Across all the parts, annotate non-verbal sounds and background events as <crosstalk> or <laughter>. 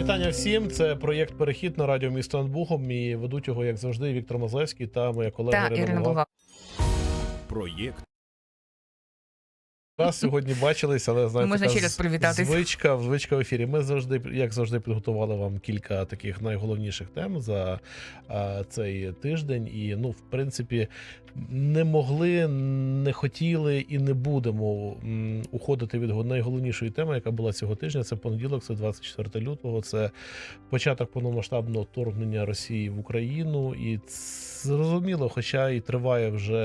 Вітання всім. Це проєкт Перехід на радіо місто Анбухом. Бухом. І ведуть його, як завжди, Віктор Мазевський та моя колега Ірина. Булгак. Проєкт Раз сьогодні бачились, але знаєте, Можна така ще раз привітатись. Звичка, звичка в ефірі. Ми завжди, як завжди, підготували вам кілька таких найголовніших тем за а, цей тиждень. І ну, в принципі, не могли, не хотіли і не будемо м, уходити від го- найголовнішої теми, яка була цього тижня. Це понеділок, це 24 лютого. Це початок повномасштабного вторгнення Росії в Україну. І зрозуміло, хоча і триває вже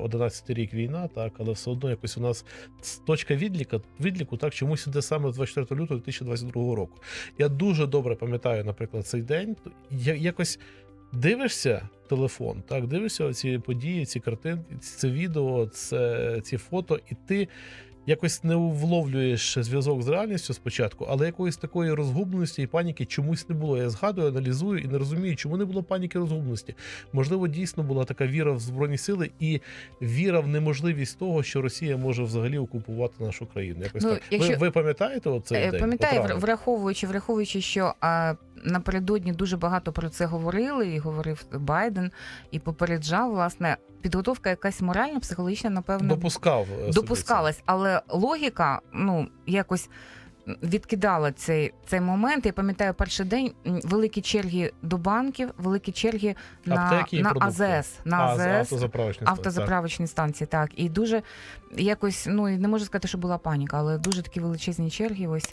11 рік війна, так, але все одно якось у нас точка відліка, відліку так чомусь іде саме з 24 лютого 2022 року. Я дуже добре пам'ятаю, наприклад, цей день. Я якось дивишся телефон, так дивишся ці події, ці картинки, це відео, це ці фото, і ти. Якось не вловлюєш зв'язок з реальністю спочатку, але якоїсь такої розгубленості і паніки чомусь не було. Я згадую, аналізую і не розумію, чому не було паніки розгубленості. Можливо, дійсно була така віра в збройні сили і віра в неможливість того, що Росія може взагалі окупувати нашу країну. Якось Ну, так. якщо- Ви, ви пам'ятаєте оцей Е, день? Пам'ятаю, враховуючи, враховуючи, що а, напередодні дуже багато про це говорили, і говорив Байден, і попереджав, власне, підготовка якась моральна, психологічна, напевно, допускав е, допускалась, але логіка, ну, якось. Відкидала цей цей момент. Я пам'ятаю перший день великі черги до банків, великі черги на, на. АЗС. На А, АЗС автозаправочні станції, автозаправочні станції, так. І дуже якось, ну і не можу сказати, що була паніка, але дуже такі величезні черги. Ось,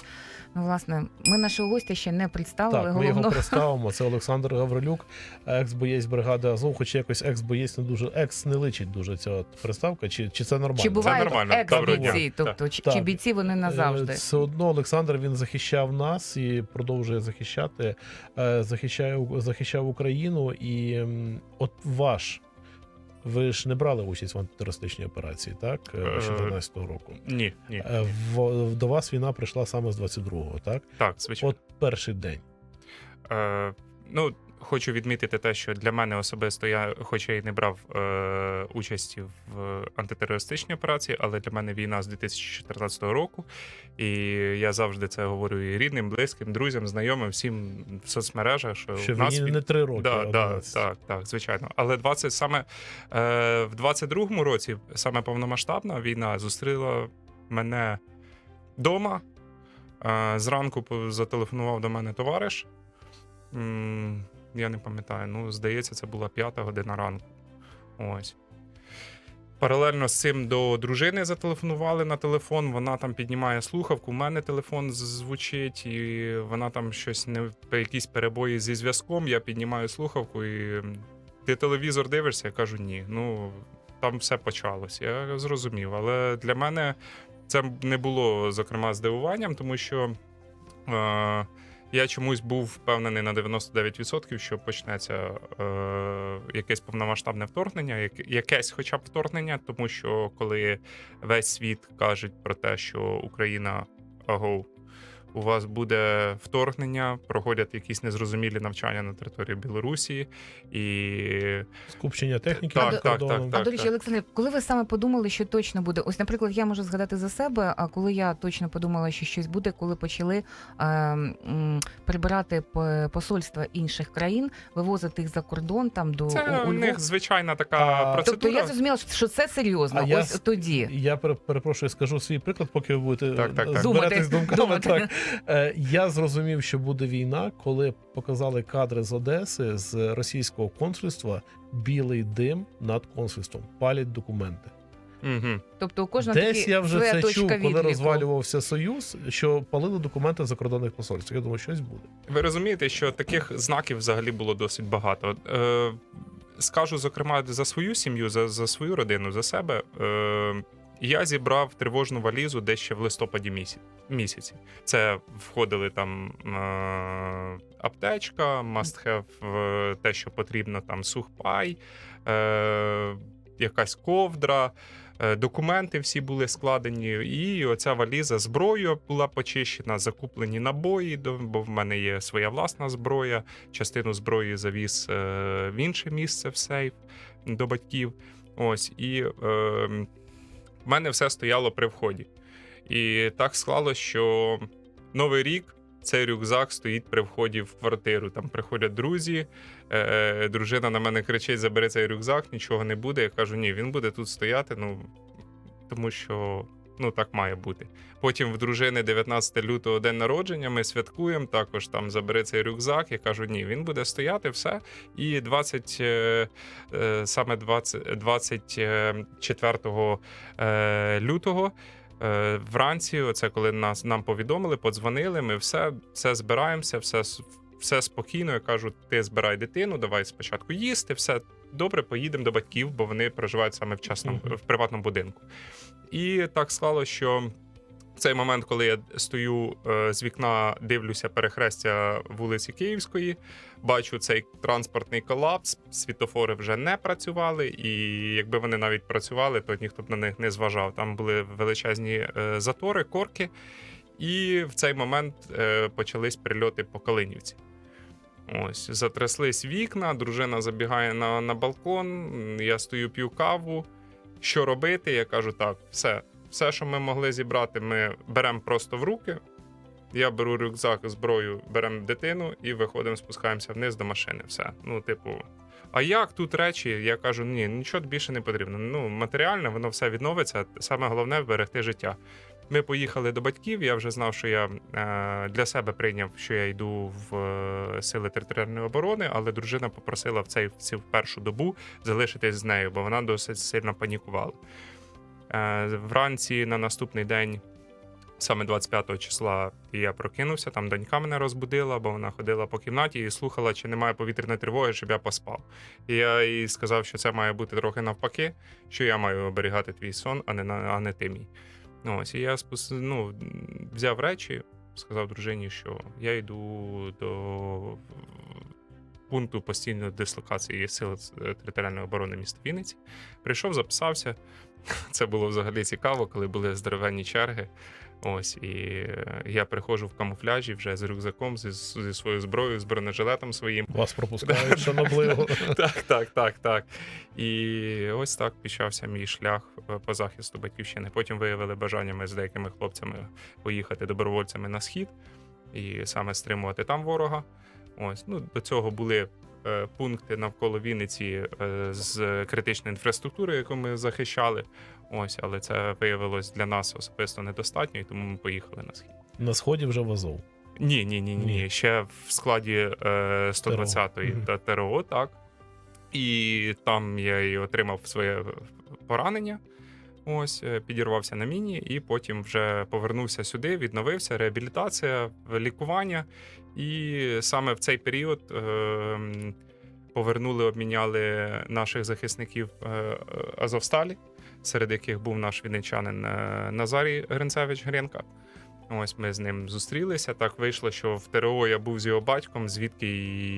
ну, власне, ми нашого гостя ще не представили. так ми його представимо. Це <laughs> Олександр Гаврилюк, екс-боєць бригади Азов, хоч якось екс-боєць не дуже екс не личить дуже ця от приставка, чи, чи це нормально? Чи бувають нормально. Екс-бійці, тобто Так. чи бійці вони назавжди? Е, Все одно Олександр він захищав нас і продовжує захищати, е, захищає захищав Україну. І от ваш. Ви ж не брали участь в антитерористичній операції, так? Е, Е, 2014 року. ні, ні, Е, в- До вас війна прийшла саме з 22-го, так? так, звичайно. От перший день. Е, ну, хочу відмітити те, що для мене особисто я, хоча й не брав е, участі в антитерористичній операції, але для мене війна з 2014 року. І я завжди це говорю і рідним, близьким, друзям, знайомим, всім в соцмережах, що, Що в нас не три роки. Да, да, так, так, звичайно. Але 20, саме е, в 22-му році, саме повномасштабна війна зустріла мене вдома. Е, зранку зателефонував до мене товариш. Я не пам'ятаю, ну, здається, це була п'ята година ранку. Ось. Паралельно з цим до дружини зателефонували на телефон. Вона там піднімає слухавку. У мене телефон звучить, і вона там щось не якісь перебої зі зв'язком. Я піднімаю слухавку і ти телевізор дивишся? Я кажу, ні. Ну там все почалось. Я зрозумів. Але для мене це не було зокрема здивуванням, тому що. Е- я чомусь був впевнений на 99%, що почнеться е, якесь повномасштабне вторгнення, як- якесь хоча б вторгнення, тому що коли весь світ каже про те, що Україна агов, у вас буде вторгнення, проходять якісь незрозумілі навчання на території Білорусі, і Скупчення техніки Так, над так, кордоном. так, а до речі, Олександр, коли ви саме подумали, що точно буде? Ось, наприклад, я можу згадати за себе. А коли я точно подумала, що щось буде, коли почали е, м, прибирати посольства інших країн, вивозити їх за кордон там до це у, у у них звичайна така А, процедура. Тобто я зрозуміла, що це серйозно. А Ось с- тоді. Я пере- перепрошую, скажу свій приклад, поки ви будете Так, так, так. Думати. думками. Думати. Так. Е, Я зрозумів, що буде війна, коли показали кадри з Одеси з російського консульства білий дим над консульством, палять документи. Угу. Тобто у кожного Десь такі я вже це чув, коли розвалювався Союз, що палили документи в закордонних посольствах. Я думаю, щось буде. Ви розумієте, що таких знаків взагалі було досить багато. Е, скажу, зокрема, за свою сім'ю, за, за свою родину, за себе. Е, я зібрав тривожну валізу десь ще в листопаді місяці. Це входили там е, аптечка, must have, е, те, що потрібно, там сухпай, е, якась ковдра. Документи всі були складені, і оця валіза зброя була почищена, закуплені набої, бо в мене є своя власна зброя. Частину зброї завіз в інше місце в сейф до батьків. Ось і е, в мене все стояло при вході. І так склалося, що Новий рік цей рюкзак стоїть при вході в квартиру. Там приходять друзі, е, дружина на мене кричить: забери цей рюкзак, нічого не буде. Я кажу, ні, він буде тут стояти, ну тому що ну так має бути. Потім в дружини 19 лютого день народження. Ми святкуємо. Також там забери цей рюкзак. Я кажу, ні, він буде стояти, все. І 20, е, е, саме 20, 24 е, лютого. Вранці, оце коли нас нам повідомили, подзвонили. Ми все, все збираємося, все, все спокійно. Я кажу: ти збирай дитину, давай спочатку їсти, все добре, поїдемо до батьків, бо вони проживають саме в частному в приватному будинку. І так склало, що в цей момент, коли я стою е, з вікна, дивлюся перехрестя вулиці Київської, бачу цей транспортний колапс, світофори вже не працювали, і якби вони навіть працювали, то ніхто б на них не зважав. Там були величезні е, затори, корки. І в цей момент е, почались прильоти по Калинівці. Ось, затряслись вікна, дружина забігає на, на балкон, я стою, п'ю каву. Що робити? Я кажу: так, все, все, що ми могли зібрати, ми беремо просто в руки. Я беру рюкзак, зброю, беремо дитину і виходимо, спускаємося вниз до машини. Все. Ну, типу, а як тут речі? Я кажу, ні, нічого більше не потрібно. Ну, матеріально, воно все відновиться. Саме головне вберегти життя. Ми поїхали до батьків. Я вже знав, що я е, для себе прийняв, що я йду в е, сили територіальної оборони, але дружина попросила в цей в цю першу добу залишитись з нею, бо вона досить сильно панікувала. Е, вранці на наступний день, саме 25 числа, я прокинувся. Там донька мене розбудила, бо вона ходила по кімнаті і слухала, чи немає повітряної тривоги, щоб я поспав. І я їй сказав, що це має бути трохи навпаки, що я маю оберігати твій сон, а не а не ти мій. Ось і я спос... ну, взяв речі, сказав дружині, що я йду до пункту постійної дислокації сил е, територіальної оборони міста Вінниці. Прийшов, записався. <laughs> Це було взагалі цікаво, коли були здоровенні черги. Ось, і е, я приходжу в камуфляжі вже з рюкзаком, зі, зі своєю зброєю, з бронежилетом своїм. Вас пропускають шанобливо. <laughs> Так, так, так, так. І ось так почався мій шлях е, по захисту батьківщини. Потім виявили бажання ми з деякими хлопцями поїхати добровольцями на схід і саме стримувати там ворога. Ось ну до цього були е, пункти навколо Вінниці з критичної інфраструктури, яку ми захищали. Ось, але це виявилось для нас особисто недостатньо, і тому ми поїхали на схід. На сході вже в Азов. Ні, ні, ні, ні. Ні. Ще в складі е, 120-ї Мгм. та ТРО, так. І там я і отримав своє поранення. Ось, е, підірвався на міні, і потім вже повернувся сюди, відновився, реабілітація, лікування. І саме в цей період е, повернули, обміняли наших захисників е, е, Азовсталі, серед яких був наш вінничанин е, Назарій Гринцевич Гренка. Ось ми з ним зустрілися. Так вийшло, що в ТРО я був з його батьком, звідки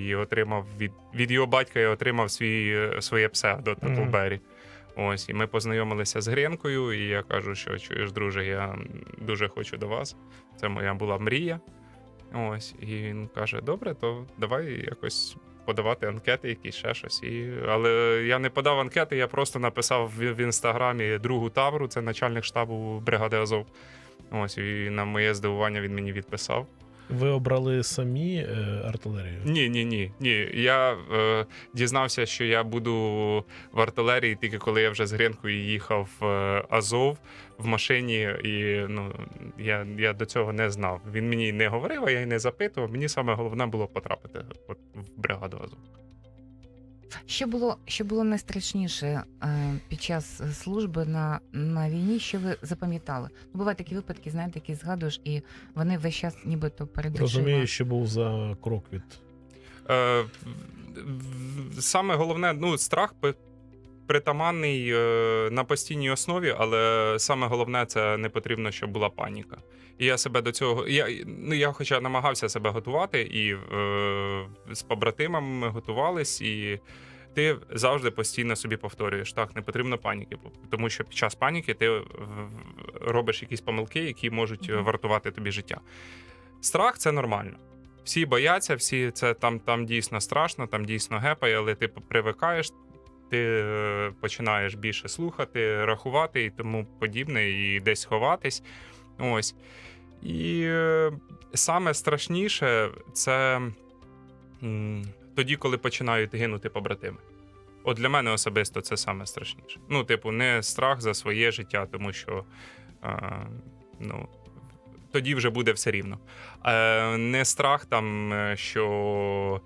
і отримав від, від його батька я отримав свій, своє псевдо. Татлбері. Ось, і ми познайомилися з Гренкою, і я кажу, що чуєш, друже, я дуже хочу до вас. Це моя була мрія. Ось, і він каже: добре, то давай якось подавати анкети, якісь ще щось. І... Але я не подав анкети, я просто написав в, в інстаграмі другу тавру, це начальник штабу бригади Азов. Ось, і на моє здивування він мені відписав. Ви обрали самі е, артилерію? Ні, ні, ні. ні. Я е, дізнався, що я буду в артилерії, тільки коли я вже з Гренкою їхав в е, Азов в машині, і ну я, я до цього не знав. Він мені не говорив, а я й не запитував. Мені саме головне було потрапити от, в бригаду Азов. Що було, що було найстрашніше е, під час служби на, на війні, що ви запам'ятали? Ну, бувають такі випадки, знаєте, які згадуєш, і вони весь час нібито перед. Розумію, що був за крок від Е, саме головне, ну, страх притаманний е, на постійній основі, але саме головне це не потрібно, щоб була паніка. І я себе до цього. Я, ну, я хоча намагався себе готувати, і е, з побратимами ми готувались, і ти завжди постійно собі повторюєш: так, не потрібно паніки, тому що під час паніки ти робиш якісь помилки, які можуть е, вартувати тобі життя. Страх це нормально. Всі бояться, всі це там, там дійсно страшно, там дійсно гепає, але ти привикаєш, ти е, починаєш більше слухати, рахувати і тому подібне, і десь ховатись. Ось. І е, саме страшніше це тоді, коли починають гинути побратими. От для мене особисто це саме страшніше. Ну, типу, не страх за своє життя, тому що е, ну, тоді вже буде все рівно. Е, не страх там, що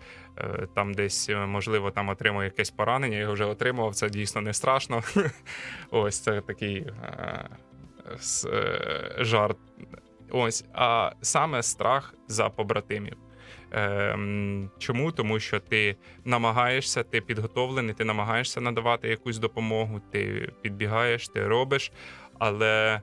там десь, е, можливо, там отримую якесь поранення, я його вже отримував, це дійсно не страшно. <laughs> Ось це такий е, е, жарт. Ось, а саме страх за побратимів. Ем, чому? Тому що ти намагаєшся, ти підготовлений, ти намагаєшся надавати якусь допомогу, ти підбігаєш, ти робиш, але е,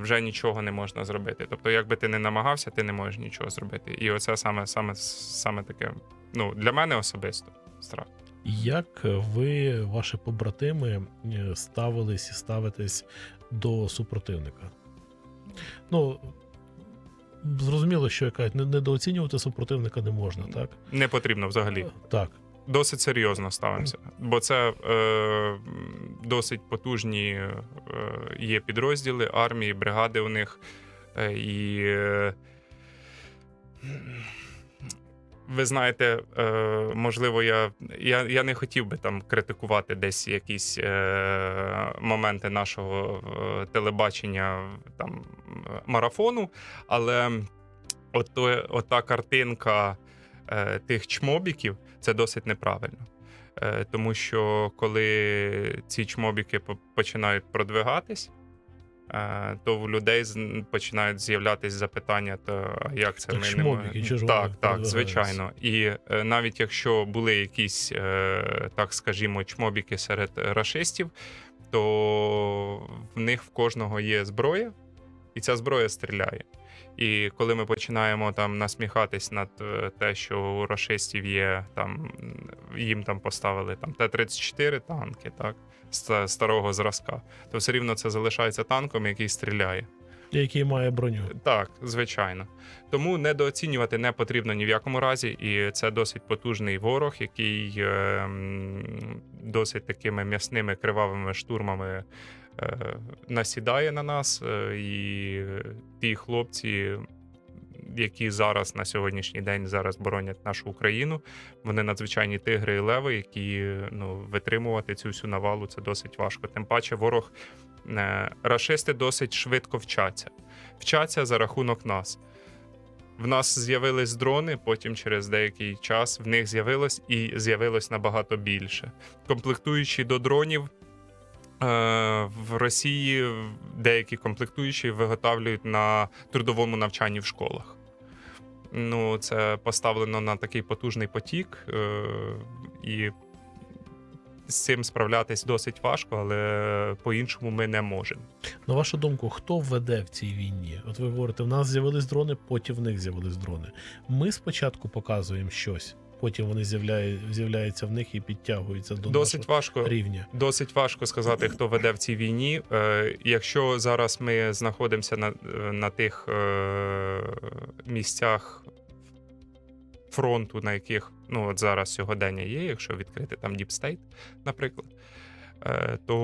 вже нічого не можна зробити. Тобто, як би ти не намагався, ти не можеш нічого зробити. І оце саме, саме, саме таке, ну, для мене особисто страх. Як ви, ваші побратими, е, ставились і ставитесь до супротивника? Ну, зрозуміло, що яка не- недооцінювати супротивника не можна, так? Не потрібно взагалі. Так. Досить серйозно ставимося, бо це е, досить потужні е, є підрозділи, армії, бригади у них. Е, і е, ви знаєте, е, можливо, я, я, я не хотів би там критикувати десь якісь е, моменти нашого е, телебачення там марафону, але от, от та картинка е, тих чмобіків це досить неправильно. Е, Тому що коли ці чмобіки починають продвигатись, е, то в людей починають з'являтись запитання, то а як це Так ми чмобіки, не можемо? Так, так, звичайно. І е, навіть якщо були якісь, е, так скажімо, чмобіки серед рашистів, то в них в кожного є зброя, і ця зброя стріляє. І коли ми починаємо там насміхатись над е, те, що у рашистів є там їм там поставили там Т-34 танки, так ста- старого зразка, то все рівно це залишається танком, який стріляє. Який має броню. Так, звичайно. Тому недооцінювати не потрібно ні в якому разі, і це досить потужний ворог, який е, досить такими м'ясними кривавими штурмами насідає на нас. е, І ті хлопці, які зараз на сьогоднішній день зараз боронять нашу Україну, вони надзвичайні тигри і леви, які ну, витримувати цю всю навалу це досить важко. Тим паче, ворог е, рашисти досить швидко вчаться. Вчаться за рахунок нас. В нас з'явились дрони, потім через деякий час в них з'явилось і з'явилось набагато більше. Комплектуючі до дронів е, в Росії деякі комплектуючі виготовлюють на трудовому навчанні в школах. Ну, це поставлено на такий потужний потік, е, і з цим справлятись досить важко, але по-іншому ми не можемо. На вашу думку, хто веде в цій війні? От ви говорите, в нас з'явились дрони, потім в них з'явились дрони. Ми спочатку показуємо щось, потім вони з'являє- з'являються в них і підтягуються до Досить нашого важко. рівня. Досить важко сказати, хто веде в цій війні. Е, якщо зараз ми знаходимося на, на тих е, місцях фронту, на яких ну от зараз сьогодення є, якщо відкрити там State, наприклад, е, то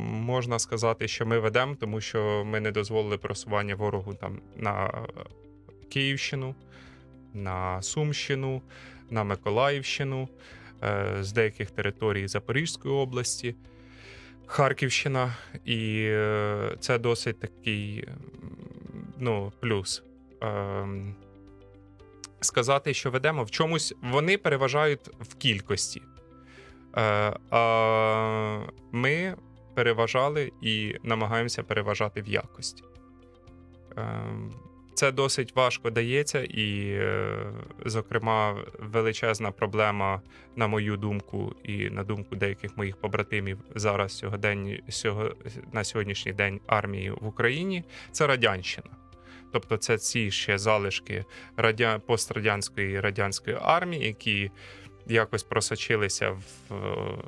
можна сказати, що ми ведемо, тому що ми не дозволили просування ворогу там на Київщину, на Сумщину, на Миколаївщину е, з деяких територій Запорізької області, Харківщина, і е, це досить такий ну, плюс. Ем, Сказати, що ведемо в чомусь, вони переважають в кількості. Е, а ми переважали і намагаємося переважати в якості. Це досить важко дається, і, е, зокрема, величезна проблема, на мою думку, і на думку деяких моїх побратимів зараз сьогодні, сього, на сьогоднішній день армії в Україні це радянщина. Тобто, це ці ще залишки радя... пострадянської радянської армії, які якось просочилися в е,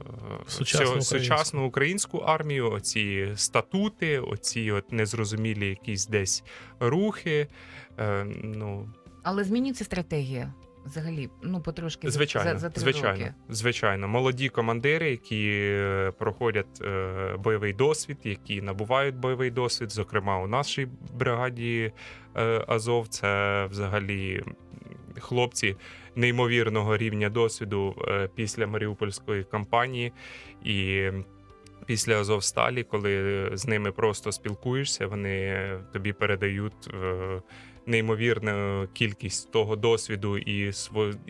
Сучасну українську. сучасну українську армію. Оці статути, оці от незрозумілі якісь десь рухи. Е, ну, Але змінюється стратегія. взагалі, ну потрошки Звичайно, за, за три звичайно, роки? звичайно. Молоді командири, які е, проходять е, бойовий досвід, які набувають бойовий досвід. Зокрема, у нашій бригаді е, Азов це взагалі хлопці неймовірного рівня досвіду е, після Маріупольської кампанії і. Після Азовсталі, коли з ними просто спілкуєшся, вони тобі передають е, неймовірну кількість того досвіду і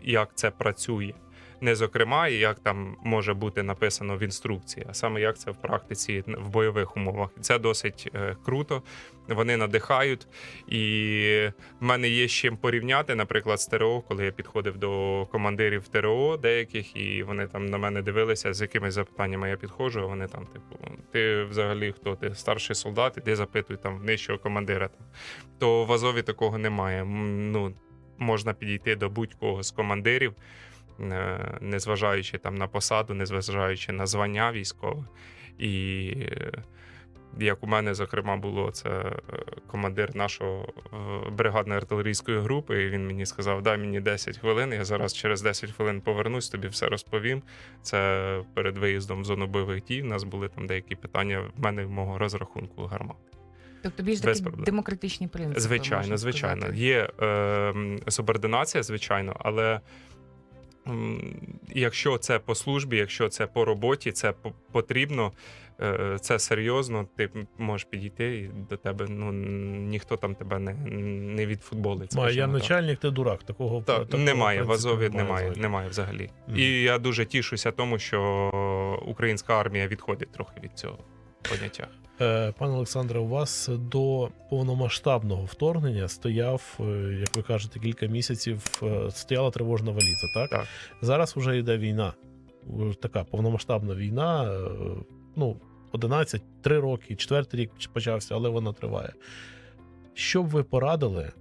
як це працює. Не зокрема, і як там може бути написано в інструкції, а саме як це в практиці в бойових умовах. Це досить е, круто. Вони надихають. І в мене є з чим порівняти, наприклад, з ТРО, коли я підходив до командирів ТРО деяких, і вони там на мене дивилися, з якимись запитаннями я підходжу. а Вони там, типу, ти взагалі хто? Ти старший солдат, іди запитуй там нижчого командира. То в Азові такого немає. Ну, можна підійти до будь-кого з командирів, незважаючи там на посаду, незважаючи на звання військове. І е, як у мене, зокрема, було це е, командир нашого е, бригадної артилерійської групи, і він мені сказав: дай мені 10 хвилин, я зараз через 10 хвилин повернусь, тобі все розповім. Це перед виїздом в зону бойових дій. У нас були там деякі питання в мене в мого розрахунку гармат. Тобто більш такі проблем. демократичні принципи. Звичайно, звичайно. сказати. Є е, субординація, звичайно, але якщо це по службі, якщо це по роботі, це потрібно, е, це серйозно, ти можеш підійти і до тебе. Ну ніхто там тебе не, не відфутболить. Має, я начальник, ти дурак. Такого Так, такого, немає в Азові, немає, взагалі. немає взагалі. Мгм. І я дуже тішуся тому, що українська армія відходить трохи від цього поняття. Е, Пане Олександре, у вас до повномасштабного вторгнення стояв, е, як ви кажете, кілька місяців е, стояла тривожна валіза, так? Так. Зараз вже йде війна. Така повномасштабна війна. Ну, 11, 3 роки, четвертий рік почався, але вона триває. Що б ви порадили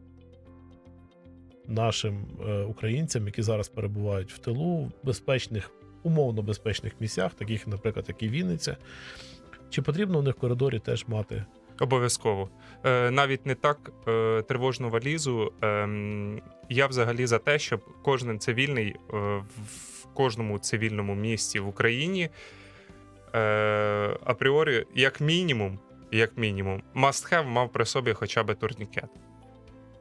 нашим українцям, які зараз перебувають в тилу, в безпечних, умовно безпечних місцях, таких, наприклад, як і Вінниця, чи потрібно у них в коридорі теж мати Обов'язково. Е, навіть не так е, тривожну валізу. Ем, я взагалі за те, щоб кожен цивільний е, в кожному цивільному місті в Україні апріорі, як мінімум, як мінімум, must have мав при собі хоча б турнікет.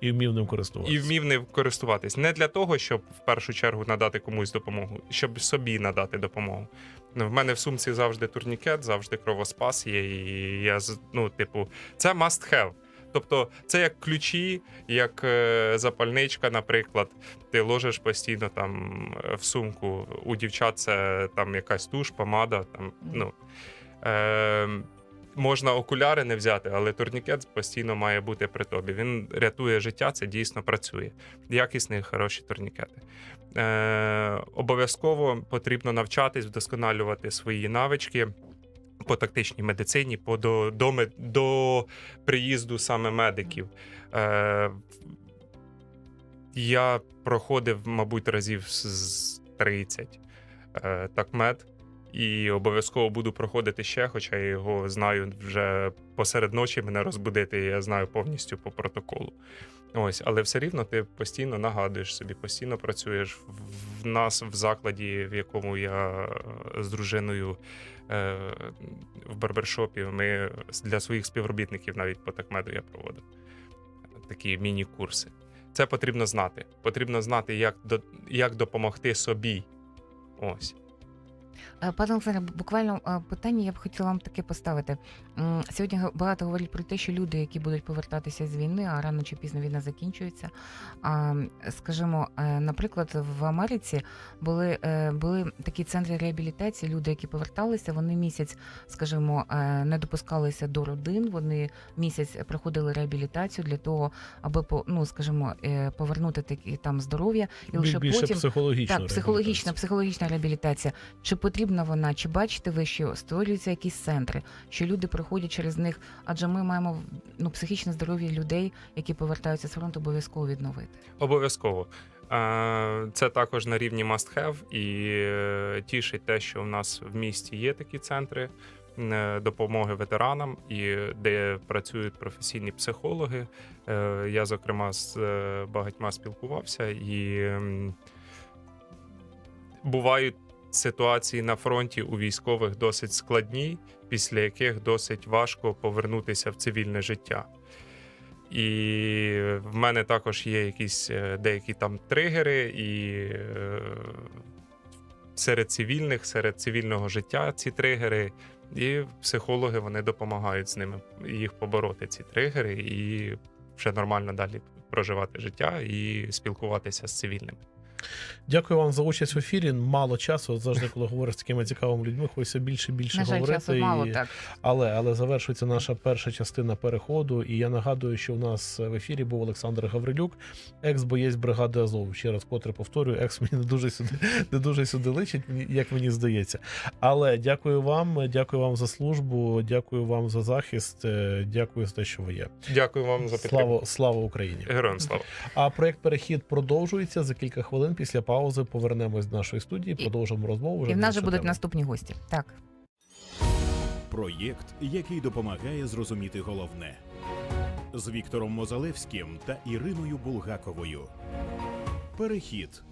І вмів ним користуватися? І вмів ним користуватись не для того, щоб в першу чергу надати комусь допомогу, щоб собі надати допомогу. Ну, в мене в сумці завжди турнікет, завжди кровоспас є. І я з- ну, типу, це must have. Тобто, це як ключі, як е, запальничка, наприклад. Ти ложиш постійно там е, в сумку. У дівчат це там якась туш, помада. Там, ну, е, можна окуляри не взяти, але турнікет постійно має бути при тобі. Він рятує життя, це дійсно працює. Якісні, хороші турнікети. Е, обов'язково потрібно навчатись, вдосконалювати свої навички. По тактичній медицині, по до, до, до приїзду саме медиків. Е, я проходив, мабуть, разів з- з 30 е, такмед, і обов'язково буду проходити ще, хоча я його знаю вже посеред ночі мене розбудити, я знаю повністю по протоколу. Ось, але все рівно ти постійно нагадуєш собі, постійно працюєш в нас в закладі, в якому я е, з дружиною е, в барбершопі. Ми для своїх співробітників навіть по такмеду я проводив такі міні-курси. Це потрібно знати. Потрібно знати, як, до, як допомогти собі. Ось. Е, Пане Олександре, буквально е, питання я б хотіла вам таке поставити. Сьогодні багато говорять про те, що люди, які будуть повертатися з війни, а рано чи пізно війна закінчується. Скажімо, е, наприклад, в Америці були, е, були такі центри реабілітації. Люди, які поверталися, вони місяць, скажімо, е, не допускалися до родин. Вони місяць проходили реабілітацію для того, аби ну, скажімо, повернути такі там здоров'я, і лише більше потім психологічно. так, психологічна, психологічна реабілітація. Чи потрібна вона? Чи бачите ви, що створюються якісь центри, що люди проходять через них? Адже ми маємо ну, психічне здоров'я людей, які повертаються з фронту, обов'язково відновити. Обов'язково. Е, Це також на рівні must have, і е, тішить те, що в нас в місті є такі центри. е, допомоги ветеранам і де працюють професійні психологи. Е, Я, зокрема, з е, багатьма спілкувався і бувають ситуації на фронті у військових досить складні, після яких досить важко повернутися в цивільне життя. І в мене також є якісь е, деякі там тригери, і е, серед цивільних, серед цивільного життя ці тригери. І психологи вони допомагають з ними їх побороти, ці тригери, і вже нормально далі проживати життя і спілкуватися з цивільними. Дякую вам за участь в ефірі. Мало часу. От Завжди, коли говориш з такими цікавими людьми, хочеться більше і більше На жаль, говорити. часу мало і- так. Але але завершується наша перша частина переходу. І я нагадую, що у нас в ефірі був Олександр Гаврилюк, екс-боєць бригади Азов. Ще раз котре повторюю, екс мені не дуже сюди не дуже сюди личить, як мені здається. Але дякую вам, дякую вам за службу, дякую вам за захист. е, Дякую за те, що ви є. Дякую вам за підтримку. Слава, слава Україні! Героям слава. А проект перехід продовжується за кілька хвилин. Після паузи повернемось до нашої студії. І- Продовжимо розмову. Вже І в нас же будуть тему. наступні гості. Так. Проєкт, який допомагає зрозуміти головне з Віктором Мозалевським та Іриною Булгаковою. Перехід